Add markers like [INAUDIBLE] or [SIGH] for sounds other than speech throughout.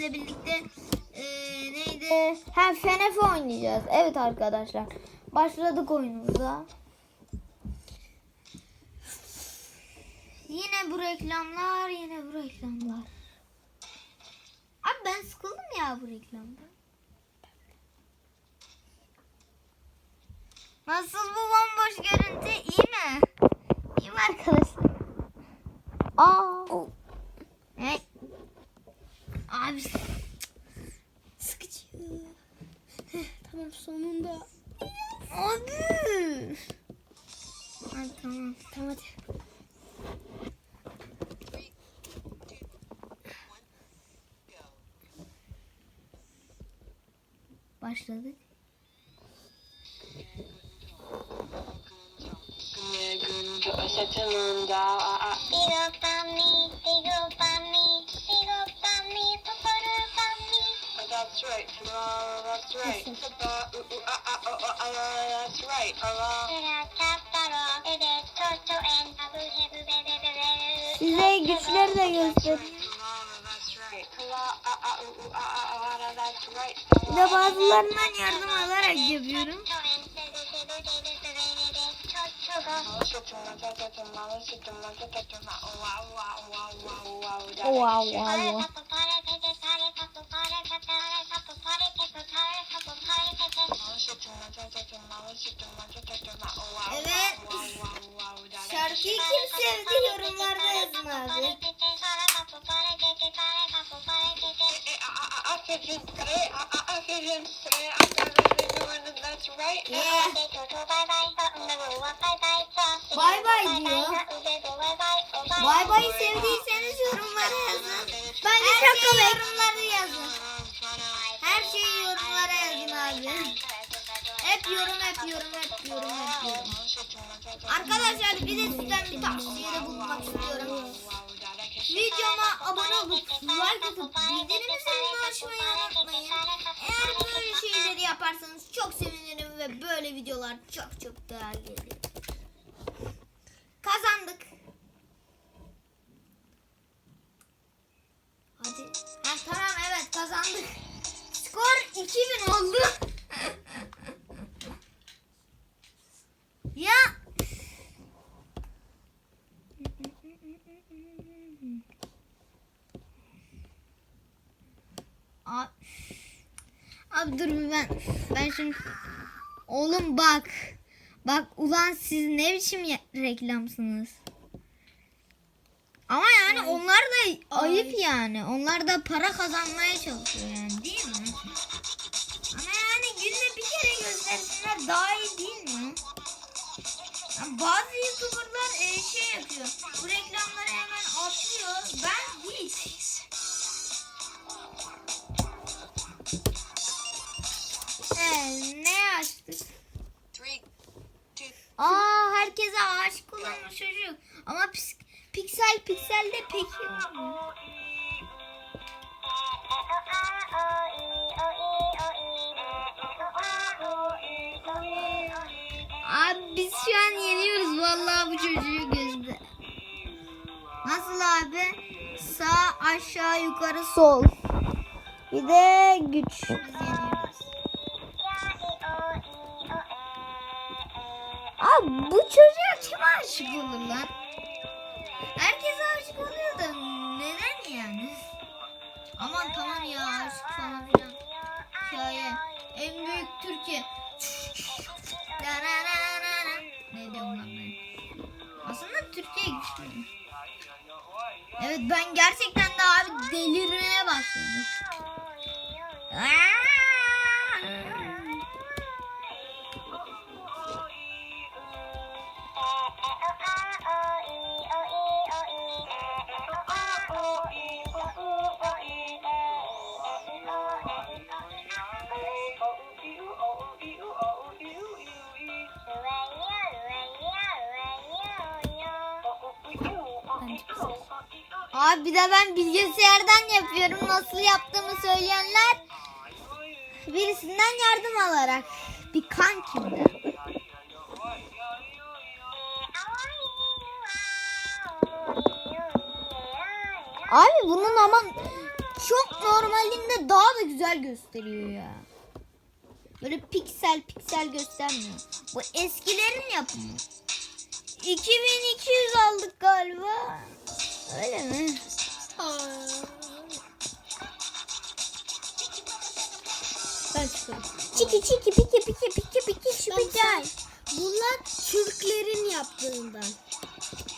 sizle birlikte e, neydi? Ha FNF oynayacağız. Evet arkadaşlar. Başladık oyunumuza. Yine bu reklamlar, yine bu reklamlar. Abi ben sıkıldım ya bu reklamdan. Nasıl bu bomboş görüntü? İyi mi? İyi mi arkadaşlar? Aa. başladık. That's Size güçleri de göster. Ve bazılarından yardım alarak yapıyorum. Wow, wow, wow. Evet. Şarkıyı kim sevdi yorumlarda yazın abi. Bay bay diyor. Bay bay'ı sevdiyseniz yorumlara yazın. Bence Her şaka şeyi be. yorumlara yazın. Her şeyi yorumlara yazın abi. Hep yorum, hep yorum, hep yorum, hep yorum. Arkadaşlar bir de sizden bir tavsiyede bulunmak istiyorum. Videoma abone olup like atıp bildirim açmayı unutmayın. Eğer böyle şeyleri yaparsanız çok sevinirim ve böyle videolar çok çok değer geliyor. Kazandık. Hadi. Ha, tamam evet kazandık. Skor 2000 oldu. ya. Abi, abi dur bir ben ben şimdi oğlum bak bak ulan siz ne biçim reklamsınız? Ama yani onlar da ayıp yani onlar da para kazanmaya çalışıyor yani değil mi? Ama yani günde bir kere göstersinler daha iyi değil mi? Yani bazı youtuberlar e, şey yapıyor bu reklamları hemen atlıyor ben hiç aşık olan o çocuk. Ama pis- piksel piksel de peki. Abi biz şu an yeniyoruz vallahi bu çocuğu gözde. Nasıl abi? Sağ aşağı yukarı sol. Bir de güç. Biz yeniyoruz. Abi Bu çocuğa kim aşık olur lan? Herkes aşık oluyor da neden yani? Aman tamam ya aşık falan filan. Hikaye. En büyük Türkiye. Ne diyorum lan ben? Aslında Türkiye güçlü. Evet ben gerçekten de abi delirmeye başladım. Aa! Abi bir de ben bilgisayardan yapıyorum. Nasıl yaptığımı söyleyenler birisinden yardım alarak. Bir kankimden. Abi bunun ama çok normalinde daha da güzel gösteriyor ya. Böyle piksel piksel göstermiyor. Bu eskilerin yapımı. 2200 aldık galiba. Çiki çiki piki piki piki piki şüphecan. Bunlar Türklerin yaptığından.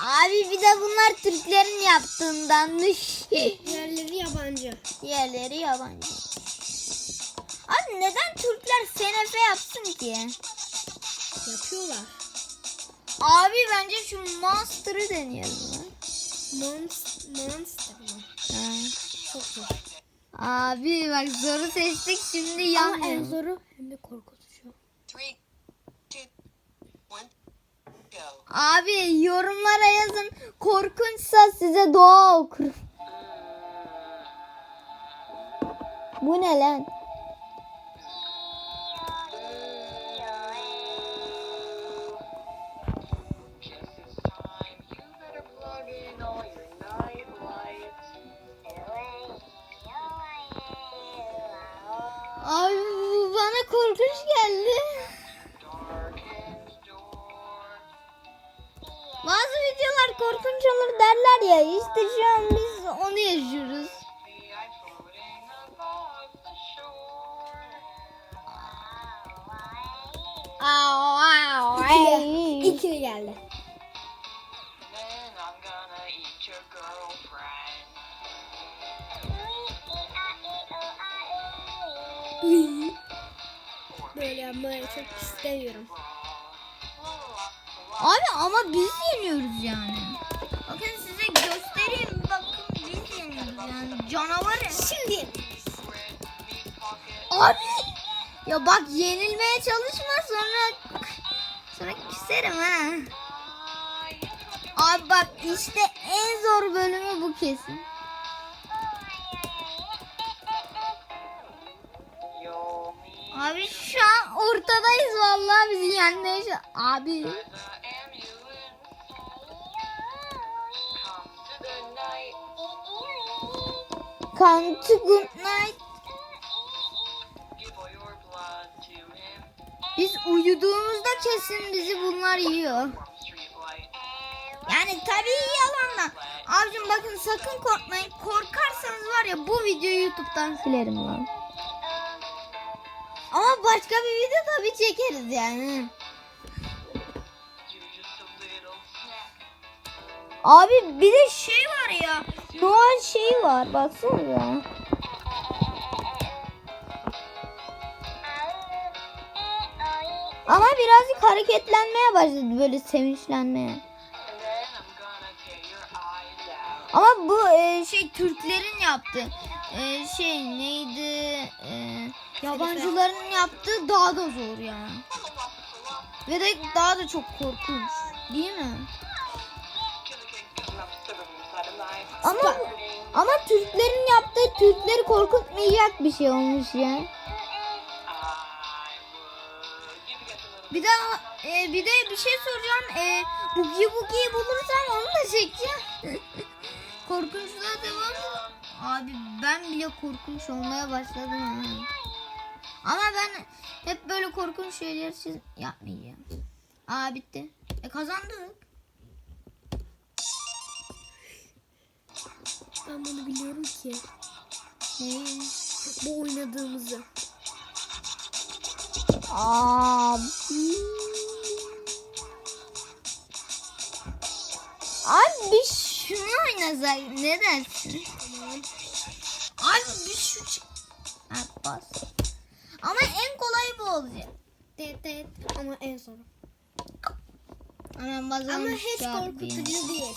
Abi bir de bunlar Türklerin yaptığındanmış. [LAUGHS] Diğerleri yabancı. Diğerleri yabancı. Abi neden Türkler senefe yapsın ki? Yapıyorlar. Abi bence şu Monster'ı deneyelim. Monster, monster mı? Ha. Çok zor. Abi bak zoru seçtik şimdi Ama en yanmıyor. zoru hem de korkutucu. Three, two, one, go. Abi yorumlara yazın. Korkunçsa size dua okurum. Bu ne lan? ya işte şu an biz onu yaşıyoruz. İkili, ikili geldi. Böyle yapmayı çok istemiyorum. Abi ama biz yeniyoruz yani. Yeniyoruz yani. Canavar. Şimdi. Abi. Ya bak yenilmeye çalışma sonra sonra küserim ha. Abi bak işte en zor bölümü bu kesin. Abi şu an ortadayız vallahi bizi yenmeye Abi. Come to good night. Biz uyuduğumuzda kesin bizi bunlar yiyor. Yani tabii yalan da. Abicim bakın sakın korkmayın. Korkarsanız var ya bu videoyu YouTube'dan silerim lan. Ama başka bir video tabii çekeriz yani. Abi bir de şey var ya. Noel şeyi var baksana. Ama birazcık hareketlenmeye başladı böyle sevinçlenmeye. Ama bu e, şey Türklerin yaptığı e, şey neydi? E, yabancıların yaptığı daha da zor yani. Ve de daha da çok korkunç. Değil mi? Ama ama Türklerin yaptığı Türkleri korkutmayacak bir şey olmuş ya. Bir de e, bir de bir şey soracağım. E, Bugi Bugi'yi bulursam onu da çekeceğim. [LAUGHS] Korkunçluğa devam. Abi ben bile korkunç olmaya başladım. ha. Ama ben hep böyle korkunç şeyler siz yapmayacağım. Aa bitti. E kazandık. Ben bunu biliyorum ki. Ne? Bu oynadığımızı. Abi. Abi biz şunu oynasak ne dersin? Abi biz şu çık... Ha, bas. Ama en kolay bu olacak. Evet evet ama en zoru. Basalım Ama hiç korkutucu değil.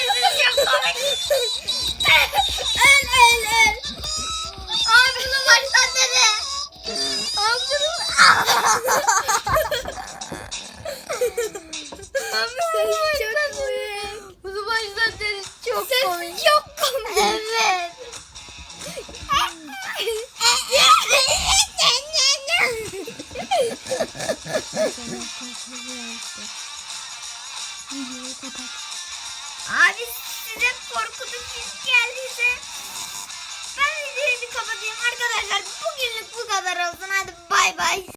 Videoyu kapat. Abi size korkutucu his geldiyse ben videoyu bir kapatayım arkadaşlar. Bugünlük bu kadar olsun. Hadi bay bay.